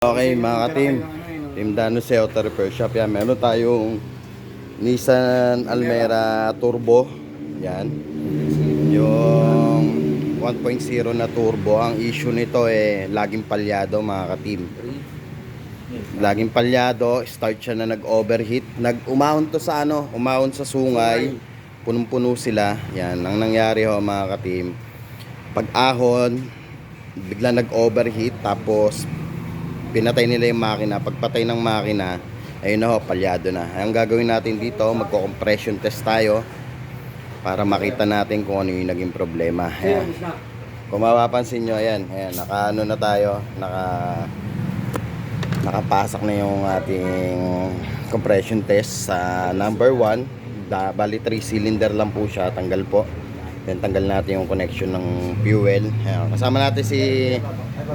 Okay mga ka-team, Team Dano sa Auto Repair Shop yan. Meron tayong Nissan Almera Turbo. Yan. Yung 1.0 na turbo. Ang issue nito eh, laging palyado mga ka-team. Laging palyado, start siya na nag-overheat. Nag-umahon to sa ano, umahon sa sungay. Punong-puno sila. Yan, ang nangyari ho mga ka-team. Pag-ahon, bigla nag-overheat tapos pinatay nila yung makina. Pagpatay ng makina, ayun na ho, palyado na. Ang gagawin natin dito, magko-compression test tayo para makita natin kung ano yung naging problema. Ayan. Kung mapapansin nyo, ayan, ayan, naka ano na tayo, naka nakapasak na yung ating compression test sa number 1. Da, bali 3 cylinder lang po siya, tanggal po. Then tanggal natin yung connection ng fuel. Ayan, kasama natin si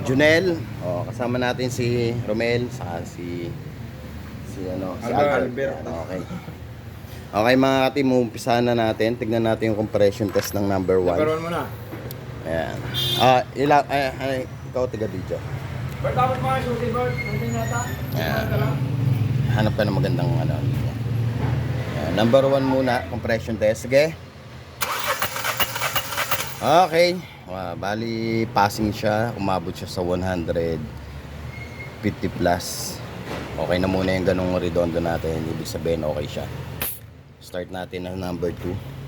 Junel, oh, kasama natin si Romel, saka si si ano, si Albert. Albert. Okay. Okay mga ka-team, umpisahan na natin. Tignan natin yung compression test ng number 1. Number one muna. Ayan. Ah, ila ay, ay, ikaw tiga video. Bert, dapat mga susi, Bert. Nandiyan yata. Ayan. Ano? Hanap ka ng magandang ano. Ayan. Number 1 muna, compression test. Sige. Okay. Wow, bali passing siya, umabot siya sa 150 plus. Okay na muna yung ganung redondo natin. Ibig sabihin okay siya. Start natin ang number 2.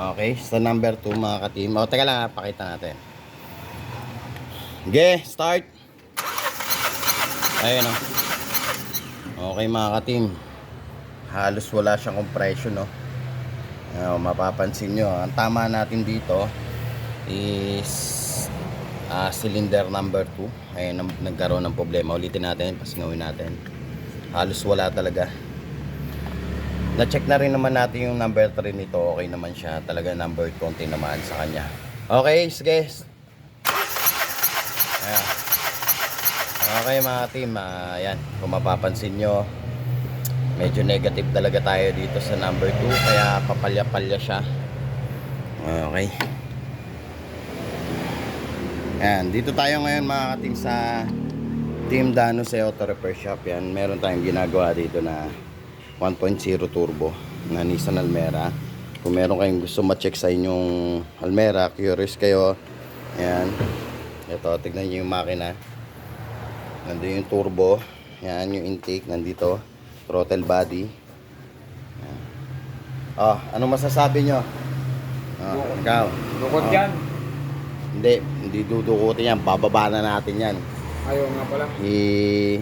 Okay, sa number 2 mga ka-team. O, teka lang, ha, pakita natin. Okay, start. Ayun o. Okay mga ka-team. Halos wala siyang compression, no. Ayan, mapapansin nyo, ang tama natin dito is ah, cylinder number 2. Ayun, nag- nagkaroon ng problema. Ulitin natin, pasingawin natin. Halos wala talaga. Na-check na rin naman natin yung number 3 nito. Okay naman siya. Talaga number 20 naman sa kanya. Okay, sige. Ayan. Okay mga team. ah, ayan. Kung mapapansin nyo, medyo negative talaga tayo dito sa number 2. Kaya papalya-palya siya. Okay. Ayan. Dito tayo ngayon mga team sa Team Dano sa Auto Repair Shop. Yan. Meron tayong ginagawa dito na 1.0 turbo na Nissan Almera. Kung meron kayong gusto ma-check sa inyong Almera, curious kayo, ayan. Ito, tignan niyo yung makina. Nandun yung turbo. Yan, yung intake, nandito. Throttle body. Ayan. Oh, ano masasabi nyo? Oh, ikaw. Bukod Oh. yan. Hindi, hindi dudukutin yan. Bababa na natin yan. Ayaw nga pala. I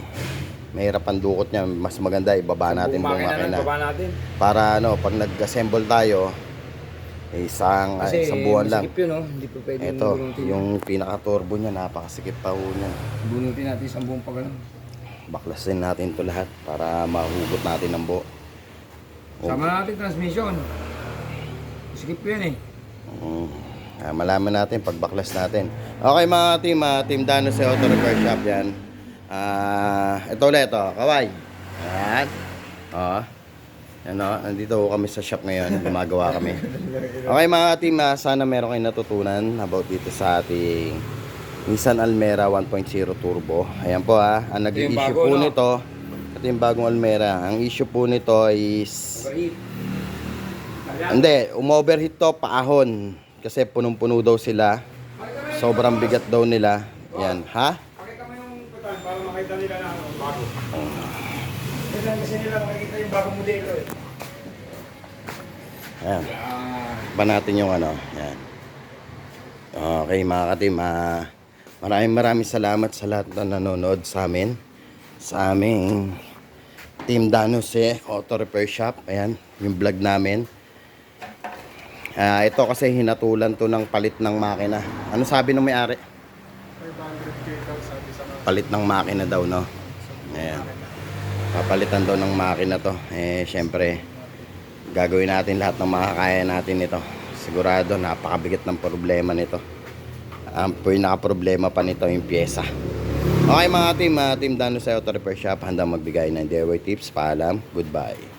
mahirap ang dukot niya. Mas maganda ibaba natin buong Makina baba natin. Para ano, pag nag-assemble tayo, isang, ay, isang buwan lang. yun, oh. Hindi pa pwede Ito, yung pinaka-turbo niya, napakasikip pa ho niya. Bunutin natin isang buong pag ano. Baklasin natin to lahat para mahugot natin ang buo. Oh. Sama natin transmission. Sikip yan eh. Mm. Ah, malaman natin pag baklas natin. Okay mga team, ah, team Dano sa Auto Repair Shop yan. Ah, ito ulit ito, kaway. Ayan. Oh. Yan oh, nandito kami sa shop ngayon, gumagawa kami. Okay mga team, ah, sana meron kayong natutunan about dito sa ating Nissan Almera 1.0 Turbo. Ayan po ah, ang nag-issue bago, po no? nito, ito yung bagong Almera. Ang issue po nito is Overheat. Hindi, umoverheat to paahon. Kasi punong-puno daw sila. Sobrang bigat daw nila. Yan, ha? Para makita nila na ano, bago. Kailan kasi nila makikita yung bagong modelo eh. Ayan. Pa natin yung ano. Yan. Okay mga katim, ah, maraming maraming salamat sa lahat na nanonood sa amin. Sa aming Team Danose Auto Repair Shop. Ayan, yung vlog namin. Ah, ito kasi hinatulan to ng palit ng makina. Ano sabi ng may-ari? 500k daw sabi sa palit ng makina daw, no? Ayan. Papalitan daw ng makina to. Eh, syempre, gagawin natin lahat ng makakaya natin ito. sigurado napakabigat ng problema nito. Ang pinaka-problema pa nito yung pyesa. Okay mga team, mga team Dano sa Auto Repair Shop, handang magbigay ng DIY tips. Paalam, goodbye.